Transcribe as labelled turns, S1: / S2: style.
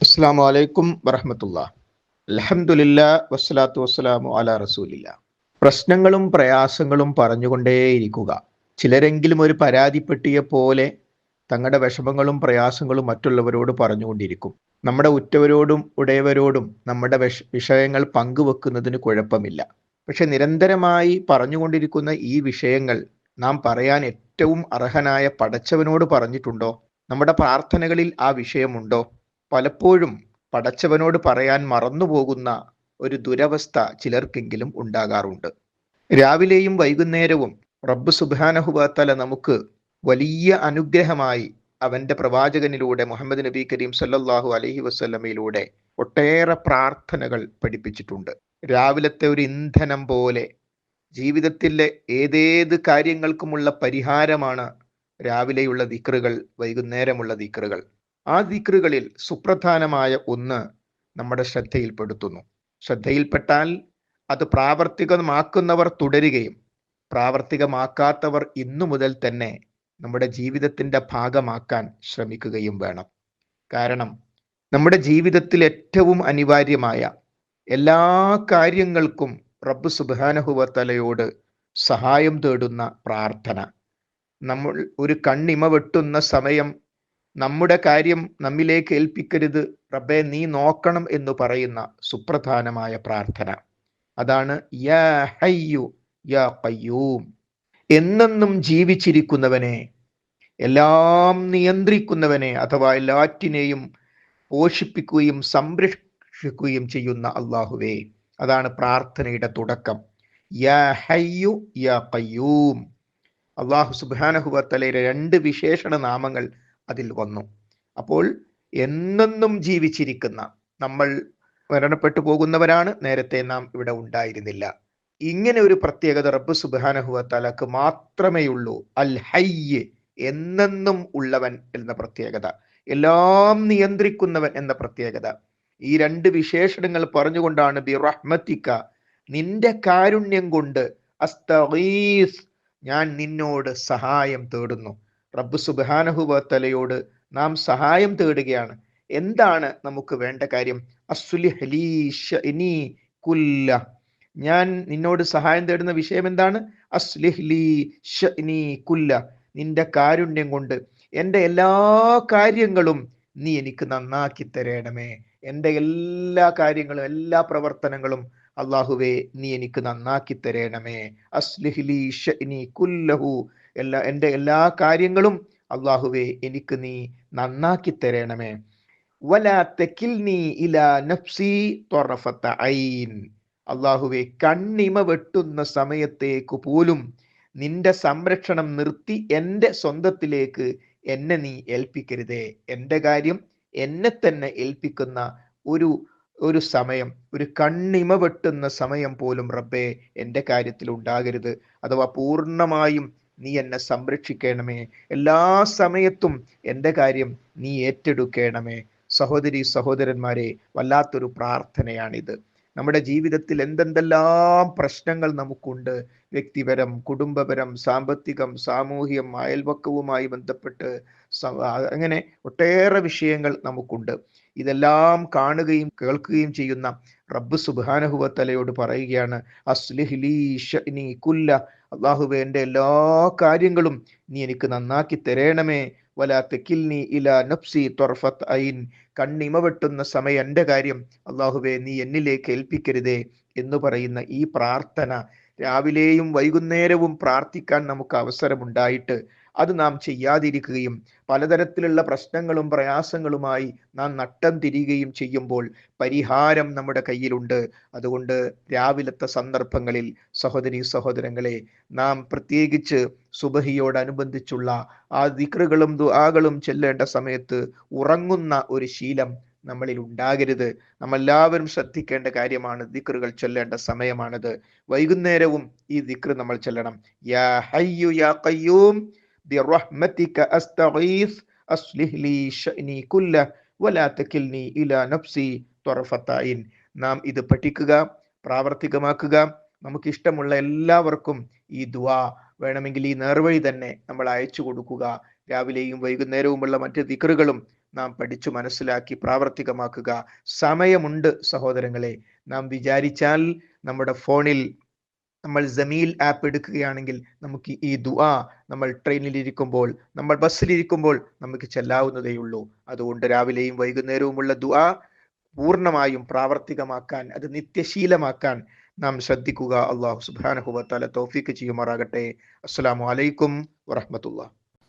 S1: അസ്സാം വലൈക്കും വറഹമത്തുള്ള. അലഹമുല്ല വസ്സലാത്തു വസ്സലാമു അല റസൂലില്ല. പ്രശ്നങ്ങളും പ്രയാസങ്ങളും പറഞ്ഞുകൊണ്ടേയിരിക്കുക. ചിലരെങ്കിലും ഒരു പരാതിപ്പെട്ടിയെ പോലെ തങ്ങളുടെ വിഷമങ്ങളും പ്രയാസങ്ങളും മറ്റുള്ളവരോട് പറഞ്ഞുകൊണ്ടിരിക്കും. നമ്മുടെ ഉറ്റവരോടും ഉടയവരോടും നമ്മുടെ വിഷ വിഷയങ്ങൾ പങ്കുവെക്കുന്നതിന് കുഴപ്പമില്ല. പക്ഷെ നിരന്തരമായി പറഞ്ഞുകൊണ്ടിരിക്കുന്ന ഈ വിഷയങ്ങൾ നാം പറയാൻ ഏറ്റവും അർഹനായ പടച്ചവനോട് പറഞ്ഞിട്ടുണ്ടോ? നമ്മുടെ പ്രാർത്ഥനകളിൽ ആ വിഷയമുണ്ടോ? പലപ്പോഴും പടച്ചവനോട് പറയാൻ മറന്നുപോകുന്ന ഒരു ദുരവസ്ഥ ചിലർക്കെങ്കിലും ഉണ്ടാകാറുണ്ട്. രാവിലെയും വൈകുന്നേരവും റബ്ബ് സുബാനഹുബാത്തല നമുക്ക് വലിയ അനുഗ്രഹമായി അവന്റെ പ്രവാചകനിലൂടെ മുഹമ്മദ് നബി കരീം സല്ലാഹു അലഹി വസ്ലമയിലൂടെ ഒട്ടേറെ പ്രാർത്ഥനകൾ പഠിപ്പിച്ചിട്ടുണ്ട്. രാവിലത്തെ ഒരു ഇന്ധനം പോലെ ജീവിതത്തിലെ ഏതേത് കാര്യങ്ങൾക്കുമുള്ള പരിഹാരമാണ് രാവിലെയുള്ള ദിക്റുകൾ വൈകുന്നേരമുള്ള ദിക്റുകൾ. ആ ദിക്റുകളിൽ സുപ്രധാനമായ ഒന്ന് നമ്മുടെ ശ്രദ്ധയിൽപ്പെടുത്തുന്നു. ശ്രദ്ധയിൽപ്പെട്ടാൽ അത് പ്രാവർത്തികമാക്കുന്നവർ തുടരുകയും പ്രാവർത്തികമാക്കാത്തവർ ഇന്നു മുതൽ തന്നെ നമ്മുടെ ജീവിതത്തിന്റെ ഭാഗമാക്കാൻ ശ്രമിക്കുകയും വേണം. കാരണം നമ്മുടെ ജീവിതത്തിൽ ഏറ്റവും അനിവാര്യമായ എല്ലാ കാര്യങ്ങൾക്കും റബ്ബ് സുബാനഹുവത്തലയോട് സഹായം തേടുന്ന പ്രാർത്ഥന. നമ്മൾ ഒരു കണ്ണിമ വെട്ടുന്ന സമയം നമ്മുടെ കാര്യം നമ്മിലേക്ക് ഏൽപ്പിക്കരുത്. റബ്ബെ നീ നോക്കണം എന്ന് പറയുന്ന സുപ്രധാനമായ പ്രാർത്ഥന. അതാണ് യാ ഹയ്യു യാ എന്നെന്നും ജീവിച്ചിരിക്കുന്നവനെ എല്ലാം നിയന്ത്രിക്കുന്നവനെ അഥവാ എല്ലാറ്റിനെയും പോഷിപ്പിക്കുകയും സംരക്ഷിക്കുകയും ചെയ്യുന്ന അള്ളാഹുവേ അതാണ് പ്രാർത്ഥനയുടെ തുടക്കം. യാ ഹയ്യു യാ അള്ളാഹു സുബാനഹുബത്തലയുടെ രണ്ട് വിശേഷണ നാമങ്ങൾ അതിൽ വന്നു. അപ്പോൾ എന്നെന്നും ജീവിച്ചിരിക്കുന്ന നമ്മൾ മരണപ്പെട്ടു പോകുന്നവരാണ്. നേരത്തെ നാം ഇവിടെ ഉണ്ടായിരുന്നില്ല. ഇങ്ങനെ ഒരു പ്രത്യേകത റബ്ബ് സുബാനഹുവത്തലക്ക് മാത്രമേ ഉള്ളൂ. അൽ ഹയ്യ് എന്നെന്നും ഉള്ളവൻ എന്ന പ്രത്യേകത. എല്ലാം നിയന്ത്രിക്കുന്നവൻ എന്ന പ്രത്യേകത. ഈ രണ്ട് വിശേഷണങ്ങൾ പറഞ്ഞുകൊണ്ടാണ് ബി റഹ്മത്തിക്ക നിന്റെ കാരുണ്യം കൊണ്ട് അസ്തീസ് ഞാൻ നിന്നോട് സഹായം തേടുന്നു. റബ്ബ് സുബാനഹുബത്തലയോട് നാം സഹായം തേടുകയാണ്. എന്താണ് നമുക്ക് വേണ്ട കാര്യം? അസ്ലിഹലീ കുല്ല. ഞാൻ നിന്നോട് സഹായം തേടുന്ന വിഷയം എന്താണ്? അസ്ലിഹ്ലി ഷനി കുല്ല. നിന്റെ കാരുണ്യം കൊണ്ട് എന്റെ എല്ലാ കാര്യങ്ങളും നീ എനിക്ക് നന്നാക്കി തരണമേ. എന്റെ എല്ലാ കാര്യങ്ങളും എല്ലാ പ്രവർത്തനങ്ങളും അള്ളാഹുവേ നീ എനിക്ക് നന്നാക്കി തരണമേ. അസ്ലിഹ്ലി ഷനി കുല്ലഹു. എല്ലാ എന്റെ എല്ലാ കാര്യങ്ങളും അള്ളാഹുവെ എനിക്ക് നീ നന്നാക്കി തരണമേ. നഫ്സി ഐൻ. അള്ളാഹുവെ കണ്ണിമ വെട്ടുന്ന സമയത്തേക്ക് പോലും നിന്റെ സംരക്ഷണം നിർത്തി എന്റെ സ്വന്തത്തിലേക്ക് എന്നെ നീ ഏൽപ്പിക്കരുതേ. എന്റെ കാര്യം എന്നെ തന്നെ ഏൽപ്പിക്കുന്ന ഒരു ഒരു സമയം ഒരു കണ്ണിമ വെട്ടുന്ന സമയം പോലും റബ്ബെ എന്റെ കാര്യത്തിൽ ഉണ്ടാകരുത്. അഥവാ പൂർണമായും നീ എന്നെ സംരക്ഷിക്കണമേ. എല്ലാ സമയത്തും എന്റെ കാര്യം നീ ഏറ്റെടുക്കണമേ. സഹോദരി സഹോദരന്മാരെ വല്ലാത്തൊരു പ്രാർത്ഥനയാണിത്. നമ്മുടെ ജീവിതത്തിൽ എന്തെന്തെല്ലാം പ്രശ്നങ്ങൾ നമുക്കുണ്ട്. വ്യക്തിപരം കുടുംബപരം സാമ്പത്തികം സാമൂഹികം അയൽവക്കവുമായി ബന്ധപ്പെട്ട് അങ്ങനെ ഒട്ടേറെ വിഷയങ്ങൾ നമുക്കുണ്ട്. ഇതെല്ലാം കാണുകയും കേൾക്കുകയും ചെയ്യുന്ന റബ്ബ് സുബാനഹുവത്തലയോട് പറയുകയാണ് അസ്ലിഹ്ലീ കുല്ല അള്ളാഹുബെ എന്റെ എല്ലാ കാര്യങ്ങളും നീ എനിക്ക് നന്നാക്കി തരേണമേ. വല തെക്കിൽനി ഇല നഫ്സി തൊർഫത്ത് ഐൻ കണ്ണിമ വെട്ടുന്ന സമയം എന്റെ കാര്യം. അള്ളാഹുബെ നീ എന്നിലേക്ക് ഏൽപ്പിക്കരുതേ എന്ന് പറയുന്ന ഈ പ്രാർത്ഥന രാവിലെയും വൈകുന്നേരവും പ്രാർത്ഥിക്കാൻ നമുക്ക് അവസരമുണ്ടായിട്ട് അത് നാം ചെയ്യാതിരിക്കുകയും പലതരത്തിലുള്ള പ്രശ്നങ്ങളും പ്രയാസങ്ങളുമായി നാം നട്ടം തിരിയുകയും ചെയ്യുമ്പോൾ പരിഹാരം നമ്മുടെ കയ്യിലുണ്ട്. അതുകൊണ്ട് രാവിലത്തെ സന്ദർഭങ്ങളിൽ സഹോദരി സഹോദരങ്ങളെ നാം പ്രത്യേകിച്ച് സുബഹിയോടനുബന്ധിച്ചുള്ള ആ ദിക്റുകളും ദുആകളും ചെല്ലേണ്ട സമയത്ത് ഉറങ്ങുന്ന ഒരു ശീലം നമ്മളിൽ ഉണ്ടാകരുത്. നമ്മളെല്ലാവരും ശ്രദ്ധിക്കേണ്ട കാര്യമാണ് ദിക്റുകൾ ചൊല്ലേണ്ട സമയമാണിത്. വൈകുന്നേരവും ഈ ദിക്ർ നമ്മൾ ചൊല്ലണം. യാ ഹയ്യു യാ ഖയ്യൂം ബിറഹ്മതിക അസ്തഗീസ് അസ്ലിഹ് ലീ ഷഅനി കുല്ല വലാ തകിൽനി ഇലാ നഫ്സി തൊറഫത്തൈൻ നാം ഇത് പഠിക്കുക പ്രാവർത്തികമാക്കുക. നമുക്ക് ഇഷ്ടമുള്ള എല്ലാവർക്കും ഈ ദുആ വേണമെങ്കിൽ ഈ നേർവഴി തന്നെ നമ്മൾ അയച്ചു കൊടുക്കുക. രാവിലെയും വൈകുന്നേരവുമുള്ള മറ്റ് ദിക്റുകളും നാം പഠിച്ചു മനസ്സിലാക്കി പ്രാവർത്തികമാക്കുക. സമയമുണ്ട് സഹോദരങ്ങളെ. നാം വിചാരിച്ചാൽ നമ്മുടെ ഫോണിൽ നമ്മൾ ജമീൽ ആപ്പ് എടുക്കുകയാണെങ്കിൽ നമുക്ക് ഈ ദുആ നമ്മൾ ട്രെയിനിൽ ഇരിക്കുമ്പോൾ നമ്മൾ ബസ്സിലിരിക്കുമ്പോൾ നമുക്ക് ചെല്ലാവുന്നതേ ഉള്ളൂ. അതുകൊണ്ട് രാവിലെയും വൈകുന്നേരവുമുള്ള ദുആ പൂർണമായും പ്രാവർത്തികമാക്കാൻ അത് നിത്യശീലമാക്കാൻ നാം ശ്രദ്ധിക്കുക. അള്ളാഹു സുബാനഹുബത്താല തോഫിക്ക് ചെയ്യുമാറാകട്ടെ. അസ്സലാമു അലൈക്കും വറഹ്മത്തുള്ളാ